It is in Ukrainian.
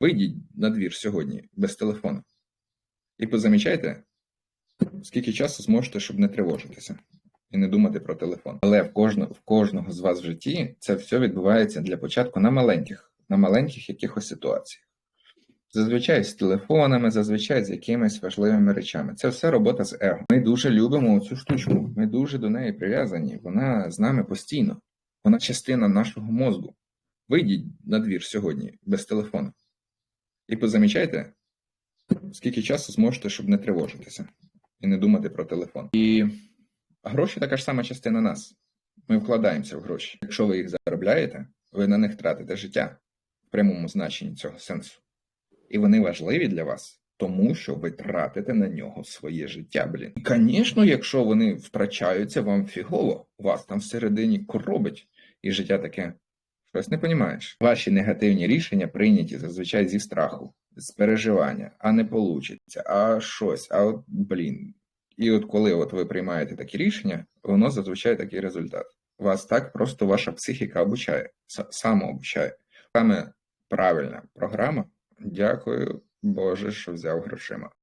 Вийдіть на двір сьогодні без телефону. І позамічайте, скільки часу зможете, щоб не тривожитися і не думати про телефон. Але в кожного, в кожного з вас в житті це все відбувається для початку на маленьких, на маленьких якихось ситуаціях. Зазвичай з телефонами, зазвичай з якимись важливими речами. Це все робота з его. Ми дуже любимо цю штучку. Ми дуже до неї прив'язані. Вона з нами постійно. Вона частина нашого мозку. Вийдіть на двір сьогодні без телефону. І позамічайте, скільки часу зможете, щоб не тривожитися і не думати про телефон. І гроші така ж сама частина нас. Ми вкладаємося в гроші. Якщо ви їх заробляєте, ви на них тратите життя в прямому значенні цього сенсу. І вони важливі для вас, тому що ви тратите на нього своє життя, блін. І, звісно, якщо вони втрачаються, вам фігово, вас там всередині коробить, і життя таке. Щось не понімаєш. Ваші негативні рішення прийняті зазвичай зі страху, з переживання, а не получиться, а щось, а от блін. І от коли от ви приймаєте такі рішення, воно зазвичай такий результат. Вас так просто ваша психіка обучає, самообучає. Саме правильна програма. Дякую, Боже, що взяв грошима.